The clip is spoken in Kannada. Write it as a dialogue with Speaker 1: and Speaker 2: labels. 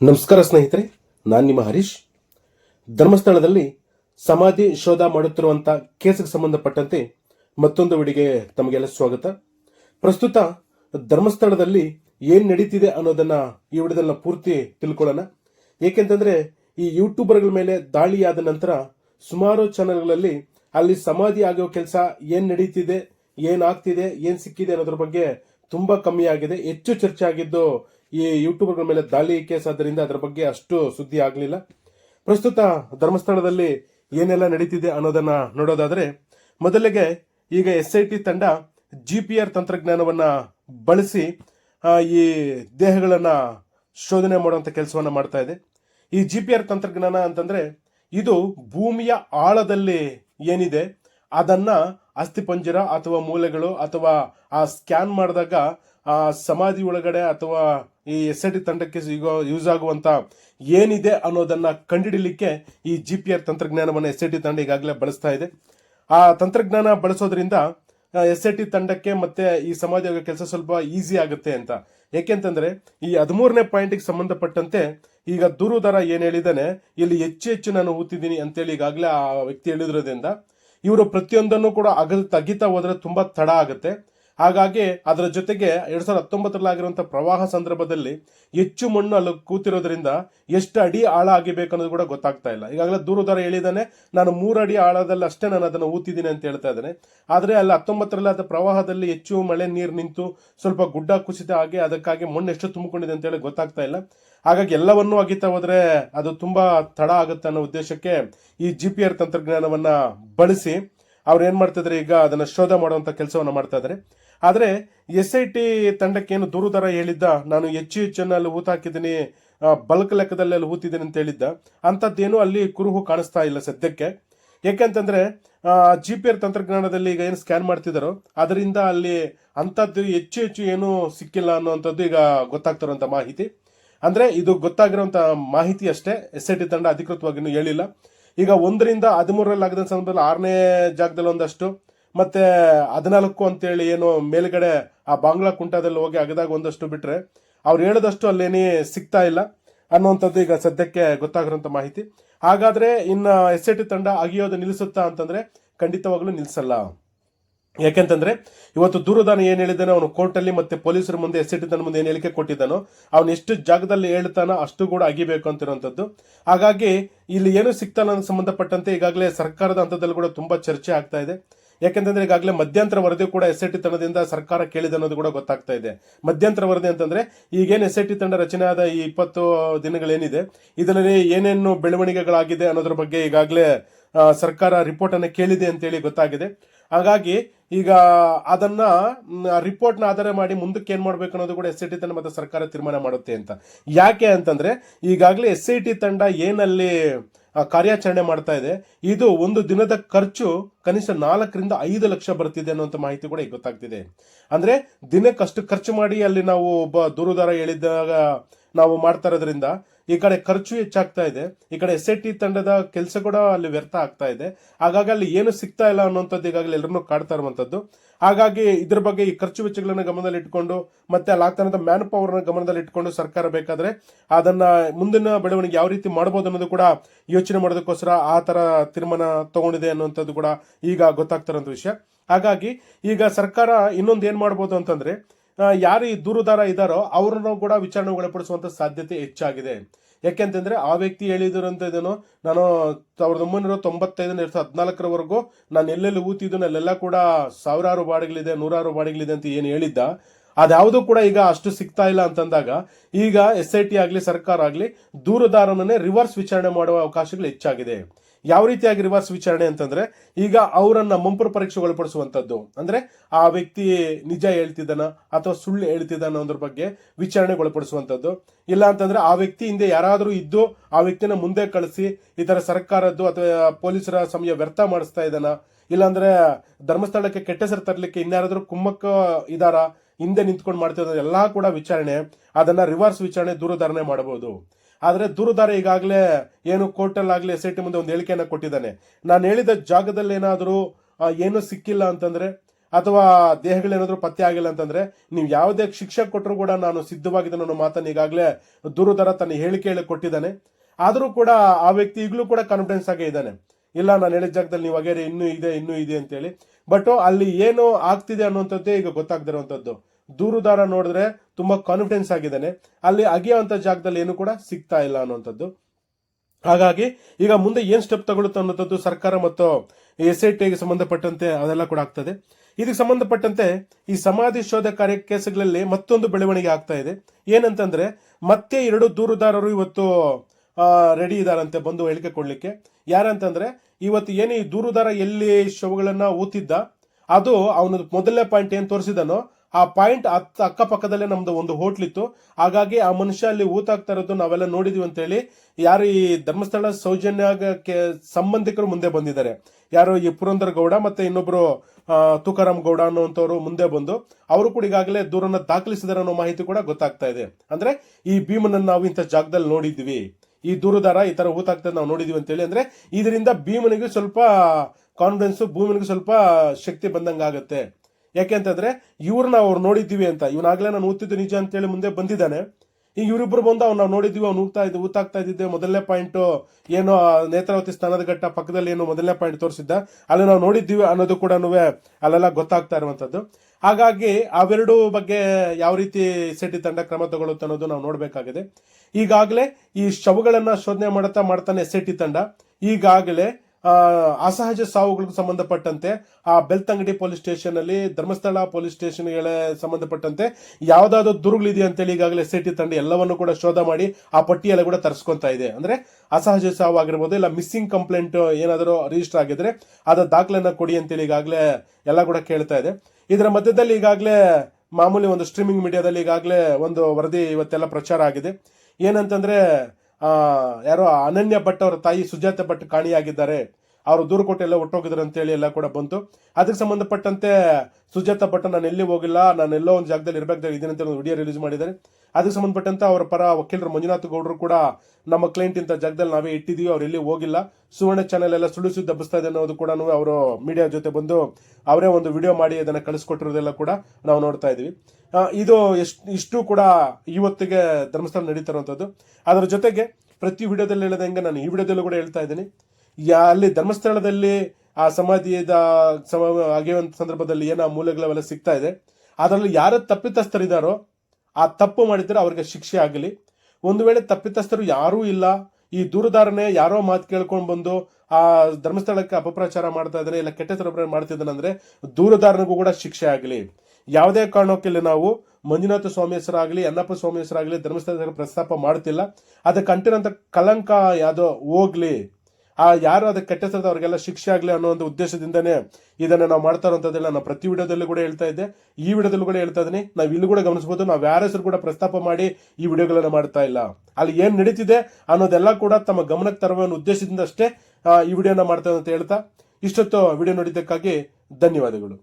Speaker 1: ನಮಸ್ಕಾರ ಸ್ನೇಹಿತರೆ, ನಾನು ನಿಮ್ಮ ಹರೀಶ್. ಧರ್ಮಸ್ಥಳದಲ್ಲಿ ಸಮಾಧಿ ಶೋಧ ಮಾಡುತ್ತಿರುವಂಥ ಕೇಸಿಗೆ ಸಂಬಂಧಪಟ್ಟಂತೆ ಮತ್ತೊಂದು ವಿಡಿಗೆ ತಮಗೆಲ್ಲ ಸ್ವಾಗತ. ಪ್ರಸ್ತುತ ಧರ್ಮಸ್ಥಳದಲ್ಲಿ ಏನು ನಡೀತಿದೆ ಅನ್ನೋದನ್ನ ಈ ವಿಡಿಯೋದಲ್ಲಿ ಪೂರ್ತಿ ತಿಳ್ಕೊಳ್ಳೋಣ. ಏಕೆಂತಂದ್ರೆ ಈ ಯೂಟ್ಯೂಬರ್ಗಳ ಮೇಲೆ ದಾಳಿಯಾದ ನಂತರ ಸುಮಾರು ಚಾನೆಲ್ಗಳಲ್ಲಿ ಅಲ್ಲಿ ಸಮಾಧಿ ಆಗೋ ಕೆಲಸ ಏನ್ ನಡೀತಿದೆ ಏನಾಗ್ತಿದೆ ಏನ್ ಸಿಕ್ಕಿದೆ ಅನ್ನೋದ್ರ ಬಗ್ಗೆ ತುಂಬಾ ಕಮ್ಮಿ ಆಗಿದೆ. ಹೆಚ್ಚು ಚರ್ಚೆ ಆಗಿದ್ದು ಈ ಯೂಟ್ಯೂಬರ್ಗಳ ಮೇಲೆ ದಾಳಿ ಕೇಸ್ ಆದ್ದರಿಂದ ಅದರ ಬಗ್ಗೆ ಅಷ್ಟು ಸುದ್ದಿ ಆಗಲಿಲ್ಲ. ಪ್ರಸ್ತುತ ಧರ್ಮಸ್ಥಳದಲ್ಲಿ ಏನೆಲ್ಲ ನಡೀತಿದೆ ಅನ್ನೋದನ್ನ ನೋಡೋದಾದ್ರೆ, ಮೊದಲಿಗೆ ಈಗ ಎಸ್ ಐ ಟಿ ತಂಡ ಜಿ ಪಿ ಆರ್ ತಂತ್ರಜ್ಞಾನವನ್ನು ಬಳಸಿ ಈ ದೇಹಗಳನ್ನ ಶೋಧನೆ ಮಾಡುವಂತ ಕೆಲಸವನ್ನ ಮಾಡ್ತಾ ಇದೆ. ಈ ಜಿ ಪಿ ಆರ್ ತಂತ್ರಜ್ಞಾನ ಅಂತಂದ್ರೆ ಇದು ಭೂಮಿಯ ಆಳದಲ್ಲಿ ಏನಿದೆ, ಅದನ್ನ ಅಸ್ಥಿಪಂಜರ ಅಥವಾ ಮೂಲೆಗಳು ಅಥವಾ ಆ ಸ್ಕ್ಯಾನ್ ಮಾಡಿದಾಗ, ಆ ಸಮಾಧಿ ಒಳಗಡೆ ಅಥವಾ ಈ ಎಸ್ ಐ ಟಿ ತಂಡಕ್ಕೆ ಯೂಸ್ ಆಗುವಂತ ಏನಿದೆ ಅನ್ನೋದನ್ನ ಕಂಡುಹಿಡಲಿಕ್ಕೆ ಈ ಜಿ ಪಿ ಆರ್ ತಂತ್ರಜ್ಞಾನವನ್ನು ಎಸ್ ಐ ಟಿ ತಂಡ ಈಗಾಗಲೇ ಬಳಸ್ತಾ ಇದೆ. ಆ ತಂತ್ರಜ್ಞಾನ ಬಳಸೋದ್ರಿಂದ ಎಸ್ ಐ ಟಿ ತಂಡಕ್ಕೆ ಮತ್ತೆ ಈ ಸಮಾಜ ಕೆಲಸ ಸ್ವಲ್ಪ ಈಸಿ ಆಗುತ್ತೆ ಅಂತ. ಏಕೆಂತಂದ್ರೆ ಈ ಹದಿಮೂರನೇ ಪಾಯಿಂಟ್ಗೆ ಸಂಬಂಧಪಟ್ಟಂತೆ ಈಗ ದೂರುದಾರ ಏನ್ ಹೇಳಿದಾನೆ ಇಲ್ಲಿ ಹೆಚ್ಚು ಹೆಚ್ಚು ನಾನು ಊತಿದ್ದೀನಿ ಅಂತೇಳಿ ಈಗಾಗಲೇ ಆ ವ್ಯಕ್ತಿ ಹೇಳಿದ್ರೋದ್ರಿಂದ ಇವರು ಪ್ರತಿಯೊಂದನ್ನು ಕೂಡ ಅಗಲ ತೆಗಿತಾ ಹೋದ್ರೆ ತುಂಬಾ ತಡ ಆಗುತ್ತೆ. ಹಾಗಾಗಿ ಅದರ ಜೊತೆಗೆ ಎರಡು ಸಾವಿರದ ಹತ್ತೊಂಬತ್ತರಲ್ಲಾಗಿರುವಂಥ ಪ್ರವಾಹ ಸಂದರ್ಭದಲ್ಲಿ ಹೆಚ್ಚು ಮಣ್ಣು ಅಲ್ಲಿ ಕೂತಿರೋದ್ರಿಂದ ಎಷ್ಟು ಅಡಿ ಆಳ ಆಗಿಬೇಕು ಅನ್ನೋದು ಕೂಡ ಗೊತ್ತಾಗ್ತಾ ಇಲ್ಲ. ಈಗಾಗಲೇ ದೂರದಾರ ಹೇಳಿದಾನೆ ನಾನು ಮೂರು ಅಡಿ ಆಳದಲ್ಲಿ ಅಷ್ಟೇ ನಾನು ಅದನ್ನು ಊತಿದ್ದೀನಿ ಅಂತ ಹೇಳ್ತಾ ಇದ್ದಾನೆ. ಆದರೆ ಅಲ್ಲಿ ಹತ್ತೊಂಬತ್ತರಲ್ಲಿ ಅದ ಪ್ರವಾಹದಲ್ಲಿ ಹೆಚ್ಚು ಮಳೆ ನೀರು ನಿಂತು ಸ್ವಲ್ಪ ಗುಡ್ಡ ಕುಸಿತ ಹಾಗೆ ಅದಕ್ಕಾಗಿ ಮಣ್ಣು ಎಷ್ಟು ತುಂಬಿಕೊಂಡಿದೆ ಅಂತ ಹೇಳಿ ಗೊತ್ತಾಗ್ತಾ ಇಲ್ಲ. ಹಾಗಾಗಿ ಎಲ್ಲವನ್ನೂ ಅಗಿತಾ ಹೋದರೆ ಅದು ತುಂಬಾ ತಡ ಆಗುತ್ತೆ ಅನ್ನೋ ಉದ್ದೇಶಕ್ಕೆ ಈ ಜಿ ಪಿ ಆರ್ ತಂತ್ರಜ್ಞಾನವನ್ನು ಬಳಸಿ ಅವ್ರು ಏನ್ ಮಾಡ್ತಿದ್ರೆ ಈಗ ಅದನ್ನ ಶೋಧ ಮಾಡುವಂತ ಕೆಲಸವನ್ನ ಮಾಡ್ತಾ ಇದ್ದಾರೆ. ಆದ್ರೆ ಎಸ್ ಐ ಟಿ ತಂಡಕ್ಕೆ ಏನು ದೂರುದಾರ ಹೇಳಿದ್ದ, ನಾನು ಹೆಚ್ಚು ಹೆಚ್ಚನ್ನು ಅಲ್ಲಿ ಊತ ಹಾಕಿದ್ದೀನಿ ಬಲ್ಕ್ ಲೆಕ್ಕದಲ್ಲಿ ಅಲ್ಲಿ ಊತಿದ್ದೀನಿ ಅಂತ ಹೇಳಿದ್ದ, ಅಂಥದ್ದೇನು ಅಲ್ಲಿ ಕುರುಹು ಕಾಣಿಸ್ತಾ ಇಲ್ಲ ಸದ್ಯಕ್ಕೆ. ಯಾಕೆಂತಂದ್ರೆ ಜಿ ಪಿ ಆರ್ ತಂತ್ರಜ್ಞಾನದಲ್ಲಿ ಈಗ ಏನು ಸ್ಕ್ಯಾನ್ ಮಾಡ್ತಿದ್ದಾರೋ ಅದರಿಂದ ಅಲ್ಲಿ ಅಂಥದ್ದು ಹೆಚ್ಚು ಹೆಚ್ಚು ಏನು ಸಿಕ್ಕಿಲ್ಲ ಅನ್ನುವಂಥದ್ದು ಈಗ ಗೊತ್ತಾಗ್ತಿರೋಂಥ ಮಾಹಿತಿ. ಅಂದ್ರೆ ಇದು ಗೊತ್ತಾಗಿರುವಂತಹ ಮಾಹಿತಿ ಅಷ್ಟೇ ಎಸ್ ಐ ಟಿ ತಂಡ ಅಧಿಕೃತವಾಗಿ ಹೇಳಿಲ್ಲ. ಈಗ ಒಂದರಿಂದ ಹದಿಮೂರರಲ್ಲಿ ಆಗದ ಸಂದರ್ಭದಲ್ಲಿ ಆರನೇ ಜಾಗದಲ್ಲಿ ಒಂದಷ್ಟು ಮತ್ತೆ ಹದಿನಾಲ್ಕು ಅಂತೇಳಿ ಏನು ಮೇಲ್ಗಡೆ ಆ ಬಾಂಗ್ಲಾ ಕುಂಟದಲ್ಲಿ ಹೋಗಿ ಅಗದಾಗ ಒಂದಷ್ಟು ಬಿಟ್ಟರೆ ಅವ್ರು ಹೇಳದಷ್ಟು ಅಲ್ಲೇನೇ ಸಿಗ್ತಾ ಇಲ್ಲ ಅನ್ನುವಂಥದ್ದು ಈಗ ಸದ್ಯಕ್ಕೆ ಗೊತ್ತಾಗಿರೋಂಥ ಮಾಹಿತಿ. ಹಾಗಾದ್ರೆ ಇನ್ನು ಎಸ್ ಟಿ ತಂಡ ಅಗಿಯೋದು ನಿಲ್ಲಿಸುತ್ತಾ ಅಂತಂದ್ರೆ ಖಂಡಿತವಾಗ್ಲೂ ನಿಲ್ಲಿಸಲ್ಲ ಯಾಕೆಂತಂದ್ರೆ ಇವತ್ತು ದೂರದಾನ ಏನು ಹೇಳಿದ್ದಾನೆ ಅವನು ಕೋರ್ಟಲ್ಲಿ ಮತ್ತೆ ಪೊಲೀಸರ ಮುಂದೆ ಎಸ್ ತಂಡ ಮುಂದೆ ಏನು ಹೇಳಿಕೆ ಕೊಟ್ಟಿದ್ದಾನೋ ಅವನು ಎಷ್ಟು ಜಾಗದಲ್ಲಿ ಹೇಳ್ತಾನೋ ಅಷ್ಟು ಕೂಡ ಅಗಿಬೇಕು ಅಂತಿರುವಂತದ್ದು ಹಾಗಾಗಿ ಇಲ್ಲಿ ಏನು ಸಿಗ್ತಾನ ಸಂಬಂಧಪಟ್ಟಂತೆ ಈಗಾಗಲೇ ಸರ್ಕಾರದ ಹಂತದಲ್ಲಿ ಕೂಡ ತುಂಬಾ ಚರ್ಚೆ ಆಗ್ತಾ ಇದೆ. ಯಾಕೆಂತಂದ್ರೆ ಈಗಾಗಲೇ ಮಧ್ಯಂತರ ವರದಿ ಕೂಡ ಎಸ್ ಐ ಟಿ ತಂಡದಿಂದ ಸರ್ಕಾರ ಕೇಳಿದೆ ಅನ್ನೋದು ಕೂಡ ಗೊತ್ತಾಗ್ತಾ ಇದೆ. ಮಧ್ಯಂತರ ವರದಿ ಅಂತಂದ್ರೆ ಈಗೇನು ಎಸ್ ಐ ಟಿ ತಂಡ ರಚನೆ ಆದ ಈ ಇಪ್ಪತ್ತು ದಿನಗಳೇನಿದೆ, ಇದರಲ್ಲಿ ಏನೇನು ಬೆಳವಣಿಗೆಗಳಾಗಿದೆ ಅನ್ನೋದ್ರ ಬಗ್ಗೆ ಈಗಾಗಲೇ ಸರ್ಕಾರ ರಿಪೋರ್ಟ್ ಅನ್ನು ಕೇಳಿದೆ ಅಂತೇಳಿ ಗೊತ್ತಾಗಿದೆ. ಹಾಗಾಗಿ ಈಗ ಅದನ್ನ ರಿಪೋರ್ಟ್ನ ಆಧಾರ ಮಾಡಿ ಮುಂದಕ್ಕೆ ಏನ್ ಮಾಡ್ಬೇಕು ಅನ್ನೋದು ಕೂಡ ಎಸ್ ಐ ಟಿ ತಂಡ ಮತ್ತೆ ಸರ್ಕಾರ ತೀರ್ಮಾನ ಮಾಡುತ್ತೆ ಅಂತ. ಯಾಕೆ ಅಂತಂದ್ರೆ ಈಗಾಗಲೇ ಎಸ್ ಐ ಟಿ ತಂಡ ಏನಲ್ಲಿ ಕಾರ್ಯಾಚರಣೆ ಮಾಡ್ತಾ ಇದೆ. ಇದು ಒಂದು ದಿನದ ಖರ್ಚು ಕನಿಷ್ಠ ನಾಲ್ಕರಿಂದ ಐದು ಲಕ್ಷ ಬರ್ತಿದೆ ಅನ್ನುವಂಥ ಮಾಹಿತಿ ಕೂಡ ಈಗ ಗೊತ್ತಾಗ್ತಿದೆ. ಅಂದ್ರೆ ದಿನಕ್ಕಷ್ಟು ಖರ್ಚು ಮಾಡಿ ಅಲ್ಲಿ ನಾವು ಒಬ್ಬ ದೂರುದಾರ ಹೇಳಿದಾಗ ನಾವು ಮಾಡ್ತಾ ಇರೋದ್ರಿಂದ ಈ ಕಡೆ ಖರ್ಚು ಹೆಚ್ಚಾಗ್ತಾ ಇದೆ. ಈ ಕಡೆ ಎಸ್ ಐ ಟಿ ತಂಡದ ಕೆಲಸ ಕೂಡ ಅಲ್ಲಿ ವ್ಯರ್ಥ ಆಗ್ತಾ ಇದೆ. ಹಾಗಾಗಿ ಅಲ್ಲಿ ಏನು ಸಿಗ್ತಾ ಇಲ್ಲ ಅನ್ನೋಂಥದ್ದು ಈಗಾಗಲೇ ಎಲ್ಲರನ್ನೂ ಕಾಡ್ತಾ ಇರುವಂಥದ್ದು. ಹಾಗಾಗಿ ಇದ್ರ ಬಗ್ಗೆ ಈ ಖರ್ಚು ವೆಚ್ಚಗಳನ್ನು ಗಮನದಲ್ಲಿ ಇಟ್ಕೊಂಡು ಮತ್ತೆ ಅಲ್ಲಿ ಆಗ್ತಾರಂತ ಮ್ಯಾನ್ ಪವರ್ನ ಗಮನದಲ್ಲಿ ಇಟ್ಕೊಂಡು ಸರ್ಕಾರ ಬೇಕಾದ್ರೆ ಅದನ್ನ ಮುಂದಿನ ಬೆಳವಣಿಗೆ ಯಾವ ರೀತಿ ಮಾಡಬಹುದು ಅನ್ನೋದು ಕೂಡ ಯೋಚನೆ ಮಾಡೋದಕ್ಕೋಸ್ಕರ ಆ ತರ ತೀರ್ಮಾನ ತಗೊಂಡಿದೆ ಅನ್ನುವಂಥದ್ದು ಕೂಡ ಈಗ ಗೊತ್ತಾಗ್ತಿರೋಂಥ ವಿಷಯ. ಹಾಗಾಗಿ ಈಗ ಸರ್ಕಾರ ಇನ್ನೊಂದು ಏನ್ ಮಾಡ್ಬೋದು ಅಂತಂದ್ರೆ ಯಾರು ಈ ದೂರುದಾರ ಇದ್ದಾರೋ ಅವ್ರನ್ನು ಕೂಡ ವಿಚಾರಣೆ ಒಳಪಡಿಸುವಂಥ ಸಾಧ್ಯತೆ ಹೆಚ್ಚಾಗಿದೆ. ಯಾಕೆಂತಂದ್ರೆ ಆ ವ್ಯಕ್ತಿ ಹೇಳಿದಿರಂತದೇನು ನಾನು ಸಾವಿರದ ಒಂಬೈನೂರ ತೊಂಬತ್ತೈದನೇ ಎರಡ್ ಸಾವಿರದ ಹದಿನಾಲ್ಕರವರೆಗೂ ನಾನು ಎಲ್ಲೆಲ್ಲಿ ಊತಿದ್ದು, ಅಲ್ಲೆಲ್ಲ ಕೂಡ ಸಾವಿರಾರು ಬಾಡಿಗಳಿದೆ, ನೂರಾರು ಬಾಡಿಗಳಿದೆ ಅಂತ ಏನು ಹೇಳಿದ್ದ. ಅದ್ಯಾವುದೂ ಕೂಡ ಈಗ ಅಷ್ಟು ಸಿಗ್ತಾ ಇಲ್ಲ ಅಂತಂದಾಗ, ಈಗ ಎಸ್ ಐ ಟಿ ಆಗಲಿ, ಸರ್ಕಾರ ಆಗಲಿ, ದೂರುದಾರನನ್ನೇ ರಿವರ್ಸ್ ವಿಚಾರಣೆ ಮಾಡುವ ಅವಕಾಶಗಳು ಹೆಚ್ಚಾಗಿದೆ. ಯಾವ ರೀತಿಯಾಗಿ ರಿವರ್ಸ್ ವಿಚಾರಣೆ ಅಂತಂದ್ರೆ, ಈಗ ಅವರನ್ನ ಮಂಪರು ಪರೀಕ್ಷೆ ಒಳಪಡಿಸುವಂತದ್ದು ಅಂದ್ರೆ ಆ ವ್ಯಕ್ತಿ ನಿಜ ಹೇಳ್ತಿದ್ದಾನ ಅಥವಾ ಸುಳ್ಳು ಹೇಳ್ತಿದ್ದಾನ ಅದ್ರ ಬಗ್ಗೆ ವಿಚಾರಣೆ ಒಳಪಡಿಸುವಂತದ್ದು ಇಲ್ಲ ಅಂತಂದ್ರೆ ಆ ವ್ಯಕ್ತಿ ಹಿಂದೆ ಯಾರಾದರೂ ಇದ್ದು ಆ ವ್ಯಕ್ತಿನ ಮುಂದೆ ಕಳಿಸಿ ಈ ತರ ಸರ್ಕಾರದ್ದು ಅಥವಾ ಪೊಲೀಸರ ಸಮಯ ವ್ಯರ್ಥ ಮಾಡಿಸ್ತಾ ಇದ್ದಾನ. ಇಲ್ಲಾಂದ್ರೆ ಧರ್ಮಸ್ಥಳಕ್ಕೆ ಕೆಟ್ಟ ಹೆಸರು ತರಲಿಕ್ಕೆ ಇನ್ಯಾರಾದರೂ ಕುಮ್ಮಕ್ಕ ಇದಾರ ಹಿಂದೆ ನಿಂತ್ಕೊಂಡು ಮಾಡ್ತಿರೋದು ಎಲ್ಲ ಕೂಡ ವಿಚಾರಣೆ. ಅದನ್ನ ರಿವರ್ಸ್ ವಿಚಾರಣೆ ದೂರಧಾರಣೆ ಮಾಡಬಹುದು. ಆದ್ರೆ ದೂರುದಾರ ಈಗಾಗಲೇ ಏನು ಕೋರ್ಟಲ್ಲಾಗಲಿ ಎಸ್ ಐ ಟಿ ಮುಂದೆ ಒಂದು ಹೇಳಿಕೆಯನ್ನು ಕೊಟ್ಟಿದ್ದಾನೆ. ನಾನು ಹೇಳಿದ ಜಾಗದಲ್ಲೇನಾದರೂ ಏನು ಸಿಕ್ಕಿಲ್ಲ ಅಂತಂದ್ರೆ, ಅಥವಾ ದೇಹಗಳೇನಾದರೂ ಪತ್ತೆ ಆಗಿಲ್ಲ ಅಂತಂದ್ರೆ, ನೀವು ಯಾವುದೇ ಶಿಕ್ಷೆ ಕೊಟ್ಟರು ಕೂಡ ನಾನು ಸಿದ್ಧವಾಗಿದ್ದೇನೆ ಅನ್ನೋ ಮಾತನ್ನು ಈಗಾಗಲೇ ದೂರುದಾರ ತನ್ನ ಹೇಳಿಕೆಯಲ್ಲಿ ಕೊಟ್ಟಿದ್ದಾನೆ. ಆದರೂ ಕೂಡ ಆ ವ್ಯಕ್ತಿ ಈಗಲೂ ಕೂಡ ಕಾನ್ಫಿಡೆನ್ಸ್ ಆಗೇ ಇದ್ದಾನೆ. ಇಲ್ಲ, ನಾನು ಹೇಳಿದ ಜಾಗದಲ್ಲಿ ನೀವು ಅಗೇರೆ ಇನ್ನೂ ಇದೆ ಇನ್ನೂ ಇದೆ ಅಂತೇಳಿ. ಬಟ್ ಅಲ್ಲಿ ಏನು ಆಗ್ತಿದೆ ಅನ್ನುವಂಥದ್ದೇ ಈಗ ಗೊತ್ತಾಗ್ದಿರುವಂಥದ್ದು. ದೂರುದಾರ ನೋಡಿದ್ರೆ ತುಂಬಾ ಕಾನ್ಫಿಡೆನ್ಸ್ ಆಗಿದ್ದಾನೆ. ಅಲ್ಲಿ ಅಗಿಯುವಂಥ ಜಾಗದಲ್ಲಿ ಏನು ಕೂಡ ಸಿಗ್ತಾ ಇಲ್ಲ ಅನ್ನುವಂಥದ್ದು. ಹಾಗಾಗಿ ಈಗ ಮುಂದೆ ಏನು ಸ್ಟೆಪ್ ತಗೊಳುತ್ತೆ ಅನ್ನೋದು ಸರ್ಕಾರ ಮತ್ತು ಎಸ್ ಐ ಟಿಗೆ ಸಂಬಂಧಪಟ್ಟಂತೆ ಅದೆಲ್ಲ ಕೂಡ ಆಗ್ತದೆ. ಇದಕ್ಕೆ ಸಂಬಂಧಪಟ್ಟಂತೆ ಈ ಸಮಾಧಿ ಶೋಧ ಕಾರ್ಯ ಕೇಸುಗಳಲ್ಲಿ ಮತ್ತೊಂದು ಬೆಳವಣಿಗೆ ಆಗ್ತಾ ಇದೆ. ಏನಂತಂದ್ರೆ ಮತ್ತೆ ಎರಡು ದೂರುದಾರರು ಇವತ್ತು ರೆಡಿ ಇದಾರಂತೆ ಬಂದು ಹೇಳಿಕೆ ಕೊಡ್ಲಿಕ್ಕೆ. ಯಾರಂತಂದ್ರೆ ಇವತ್ತು ಏನು ಈ ದೂರುದಾರ ಎಲ್ಲಿ ಶವಗಳನ್ನ ಊತಿದ್ದ, ಅದು ಅವನ ಮೊದಲನೇ ಪಾಯಿಂಟ್ ಏನು ತೋರಿಸಿದನೋ ಆ ಪಾಯಿಂಟ್ ಹತ್ತ ಅಕ್ಕಪಕ್ಕದಲ್ಲೇ ನಮ್ದು ಒಂದು ಹೋಟ್ಲ್ ಇತ್ತು. ಹಾಗಾಗಿ ಆ ಮನುಷ್ಯ ಅಲ್ಲಿ ಊತಾಗ್ತಾ ಇರೋದು ನಾವೆಲ್ಲ ನೋಡಿದ್ವಿ ಅಂತೇಳಿ ಯಾರು ಈ ಧರ್ಮಸ್ಥಳ ಸೌಜನ್ಯಕ್ಕೆ ಸಂಬಂಧಿಕರು ಮುಂದೆ ಬಂದಿದ್ದಾರೆ. ಯಾರು ಈ ಪುರಂದರ ಗೌಡ ಮತ್ತೆ ಇನ್ನೊಬ್ರು ತುಕಾರಾಮ್ ಗೌಡ ಅನ್ನುವಂಥವ್ರು ಮುಂದೆ ಬಂದು ಅವರು ಕೂಡ ಈಗಾಗಲೇ ದೂರನ್ನ ದಾಖಲಿಸಿದಾರೆ ಅನ್ನೋ ಮಾಹಿತಿ ಕೂಡ ಗೊತ್ತಾಗ್ತಾ ಇದೆ. ಅಂದ್ರೆ ಈ ಭೀಮನನ್ನ ನಾವು ಇಂಥ ಜಾಗದಲ್ಲಿ ನೋಡಿದ್ವಿ ಈ ದೂರುದಾರ ಈ ತರ ಊತಾಗ್ತದೆ ನಾವು ನೋಡಿದ್ವಿ ಅಂತೇಳಿ ಅಂದ್ರೆ ಇದರಿಂದ ಭೀಮನಿಗೆ ಸ್ವಲ್ಪ ಕಾನ್ಫಿಡೆನ್ಸ್ ಭೂಮಿನಿಗೆ ಸ್ವಲ್ಪ ಶಕ್ತಿ ಬಂದಂಗೆ ಆಗುತ್ತೆ ಯಾಕೆಂತಂದ್ರೆ ಇವ್ರನ್ನ ಅವ್ರು ನೋಡಿದ್ದೀವಿ ಅಂತ. ಇವನಾಗ್ಲೇ ನಾನು ಊತಿದ್ದು ನಿಜ ಅಂತೇಳಿ ಮುಂದೆ ಬಂದಿದ್ದಾನೆ. ಈಗ ಇವರಿಬ್ರು ಬಂದು ಅವ್ನ ನಾವು ನೋಡಿದ್ವಿ, ಅವ್ನು ಊಗ್ತಾ ಇದ್ದ ಊತಾಗ್ತಾ ಇದ್ದಿದ್ದೆ. ಮೊದಲನೇ ಪಾಯಿಂಟ್ ಏನು ನೇತ್ರಾವತಿ ಸ್ಥಾನದ ಘಟ್ಟ ಪಕ್ಕದಲ್ಲಿ ಏನು ಮೊದಲನೇ ಪಾಯಿಂಟ್ ತೋರಿಸಿದ್ದ. ಅಲ್ಲಿ ನಾವು ನೋಡಿದ್ದೀವಿ ಅನ್ನೋದು ಕೂಡ ಅಲ್ಲೆಲ್ಲ ಗೊತ್ತಾಗ್ತಾ ಇರುವಂತದ್ದು. ಹಾಗಾಗಿ ಅವೆರಡು ಬಗ್ಗೆ ಯಾವ ರೀತಿ ಸೆಟ್ಟಿ ತಂಡ ಕ್ರಮ ತಗೊಳ್ಳುತ್ತೆ ಅನ್ನೋದು ನಾವು ನೋಡಬೇಕಾಗಿದೆ. ಈಗಾಗಲೇ ಈ ಶವಗಳನ್ನು ಶೋಧನೆ ಮಾಡುತ್ತಾ ಮಾಡ್ತಾನೆ ಸೆಟ್ಟಿ ತಂಡ. ಈಗಾಗಲೇ ಅಸಹಜ ಸಾವುಗಳಿಗೆ ಸಂಬಂಧಪಟ್ಟಂತೆ, ಆ ಬೆಳ್ತಂಗಡಿ ಪೊಲೀಸ್ ಸ್ಟೇಷನ್ ಅಲ್ಲಿ ಧರ್ಮಸ್ಥಳ ಪೊಲೀಸ್ ಸ್ಟೇಷನ್ಗಳ ಸಂಬಂಧಪಟ್ಟಂತೆ ಯಾವ್ದಾದ್ರು ಅಂತ ಅಂತೇಳಿ ಈಗಾಗಲೇ ಸೇಟಿ ತಂಡ ಎಲ್ಲವನ್ನು ಕೂಡ ಶೋಧ ಮಾಡಿ ಆ ಪಟ್ಟಿಯೆಲ್ಲ ಕೂಡ ತರಿಸ್ಕೊತಾ ಇದೆ. ಅಂದ್ರೆ ಅಸಹಜ ಸಾವು ಆಗಿರ್ಬೋದು, ಇಲ್ಲ ಮಿಸ್ಸಿಂಗ್ ಕಂಪ್ಲೇಂಟ್ ಏನಾದರೂ ರಿಜಿಸ್ಟರ್ ಆಗಿದ್ರೆ ಅದರ ದಾಖಲೆನ ಕೊಡಿ ಅಂತೇಳಿ ಈಗಾಗಲೇ ಎಲ್ಲ ಕೂಡ ಕೇಳ್ತಾ ಇದೆ. ಇದರ ಮಧ್ಯದಲ್ಲಿ ಈಗಾಗಲೇ ಮಾಮೂಲಿ ಒಂದು ಸ್ಟ್ರೀಮಿಂಗ್ ಮೀಡಿಯಾದಲ್ಲಿ ಈಗಾಗಲೇ ಒಂದು ವರದಿ ಇವತ್ತೆಲ್ಲ ಪ್ರಚಾರ ಆಗಿದೆ. ಏನಂತಂದ್ರೆ ಯಾರೋ ಅನನ್ಯ ಭಟ್ ಅವರ ತಾಯಿ ಸುಜಾತ ಭಟ್ ಕಾಣಿಯಾಗಿದ್ದಾರೆ. ಅವರು ದೂರು ಕೊಟ್ಟು ಎಲ್ಲ ಹೊಟ್ಟೋಗಿದ್ರು ಅಂತೇಳಿ ಎಲ್ಲ ಕೂಡ ಬಂತು. ಅದಕ್ಕೆ ಸಂಬಂಧಪಟ್ಟಂತೆ ಸುಜಾತ ಭಟ್, ನಾನು ಎಲ್ಲಿ ಹೋಗಿಲ್ಲ, ನಾನು ಎಲ್ಲೋ ಒಂದು ಜಾಗದಲ್ಲಿ ಇರಬೇಕು ಇದೀನಿ ಒಂದು ವಿಡಿಯೋ ರಿಲೀಸ್ ಮಾಡಿದ್ದಾರೆ. ಅದಕ್ಕೆ ಸಂಬಂಧಪಟ್ಟಂತೆ ಅವರ ಪರ ವಕೀಲರು ಮಂಜುನಾಥ್ ಗೌಡರು ಕೂಡ ನಮ್ಮ ಕ್ಲೈಂಟ್ ಇಂಥ ಜಾಗದಲ್ಲಿ ನಾವೇ ಇಟ್ಟಿದೀವಿ ಅವ್ರು ಎಲ್ಲಿ ಹೋಗಿಲ್ಲ. ಸುವರ್ಣ ಚಾನೆಲ್ ಎಲ್ಲ ಸುಳ್ಳು ಸುದ್ದಿ ಹಬ್ಬಿಸ್ತಾ ಇದೆ ಅನ್ನೋದು ಕೂಡ ಅವರು ಮೀಡಿಯಾ ಜೊತೆ ಬಂದು ಅವರೇ ಒಂದು ವಿಡಿಯೋ ಮಾಡಿ ಅದನ್ನು ಕಳಿಸ್ಕೊಟ್ಟಿರೋದೆಲ್ಲ ಕೂಡ ನಾವು ನೋಡ್ತಾ ಇದ್ದೀವಿ. ಇದು ಎಷ್ಟು, ಇಷ್ಟು ಕೂಡ ಇವತ್ತಿಗೆ ಧರ್ಮಸ್ಥಳ ನಡೀತಾ ಇರುವಂಥದ್ದು ಅದರ ಜೊತೆಗೆ ಪ್ರತಿ ವಿಡಿಯೋದಲ್ಲಿ ಹೇಳದಂಗೆ ನಾನು ಈ ವಿಡಿಯೋದಲ್ಲೂ ಕೂಡ ಹೇಳ್ತಾ ಇದ್ದೀನಿ. ಯಾ, ಅಲ್ಲಿ ಧರ್ಮಸ್ಥಳದಲ್ಲಿ ಆ ಸಮಾಧಿಯದ ಸಮ ಆಗಿರುವಂಥ ಸಂದರ್ಭದಲ್ಲಿ ಏನೋ ಆ ಮೂಲೆಗಳೆಲ್ಲ ಸಿಗ್ತಾ ಇದೆ. ಅದರಲ್ಲಿ ಯಾರು ತಪ್ಪಿತಸ್ಥರಿದ್ದಾರೋ ಆ ತಪ್ಪು ಮಾಡಿದರೆ ಅವರಿಗೆ ಶಿಕ್ಷೆ ಆಗಲಿ. ಒಂದು ವೇಳೆ ತಪ್ಪಿತಸ್ಥರು ಯಾರೂ ಇಲ್ಲ, ಈ ದೂರದಾರನೇ ಯಾರೋ ಮಾತು ಕೇಳ್ಕೊಂಡು ಬಂದು ಆ ಧರ್ಮಸ್ಥಳಕ್ಕೆ ಅಪಪ್ರಚಾರ ಮಾಡ್ತಾ ಇದ್ದಾನೆ ಇಲ್ಲ ಕೆಟ್ಟ ಹೆಸರು ಮಾಡ್ತಿದ್ದಾನೆ ಅಂದರೆ ದೂರದಾರನಿಗೂ ಕೂಡ ಶಿಕ್ಷೆ ಆಗಲಿ. ಯಾವುದೇ ಕಾರಣಕ್ಕಿಲ್ಲ ನಾವು ಮಂಜುನಾಥ ಸ್ವಾಮಿ ಹೆಸರಾಗಲಿ, ಅಣ್ಣಪ್ಪ ಸ್ವಾಮಿ ಹೆಸರಾಗಲಿ ಧರ್ಮಸ್ಥಳ ಪ್ರಸ್ತಾಪ ಮಾಡ್ತಿಲ್ಲ. ಅದಕ್ಕೆ ಅಂಟಿರೋಂಥ ಕಲಂಕ ಯಾವುದೋ ಹೋಗ್ಲಿ. ಆ ಯಾರು ಅದಕ್ಕೆ ಕೆಟ್ಟ ಹೆಸರದ ಅವ್ರಿಗೆಲ್ಲ ಶಿಕ್ಷೆ ಆಗಲಿ ಅನ್ನೋ ಒಂದು ಉದ್ದೇಶದಿಂದನೇ ಇದನ್ನ ನಾವು ಮಾಡ್ತಾ ಇರೋಂಥದ್ದೆಲ್ಲ ನಾನು ಪ್ರತಿ ವಿಡಿಯೋದಲ್ಲೂ ಕೂಡ ಹೇಳ್ತಾ ಇದ್ದೆ. ಈ ವಿಡಿಯೋದಲ್ಲೂ ಕೂಡ ಹೇಳ್ತಾ ಇದ್ದೀನಿ. ನಾವು ಇಲ್ಲಿ ಕೂಡ ಗಮನಿಸಬಹುದು ನಾವು ಯಾರ ಹೆಸರು ಕೂಡ ಪ್ರಸ್ತಾಪ ಮಾಡಿ ಈ ವಿಡಿಯೋಗಳನ್ನ ಮಾಡ್ತಾ ಇಲ್ಲ. ಅಲ್ಲಿ ಏನ್ ನಡೀತಿದೆ ಅನ್ನೋದೆಲ್ಲ ಕೂಡ ತಮ್ಮ ಗಮನಕ್ಕೆ ತರುವ ಉದ್ದೇಶದಿಂದ ಅಷ್ಟೇ ಈ ವಿಡಿಯೋನ ಮಾಡ್ತಾ ಅಂತ ಹೇಳ್ತಾ ಇಷ್ಟೊತ್ತು ವಿಡಿಯೋ ನೋಡಿದ್ದಕ್ಕಾಗಿ ಧನ್ಯವಾದಗಳು.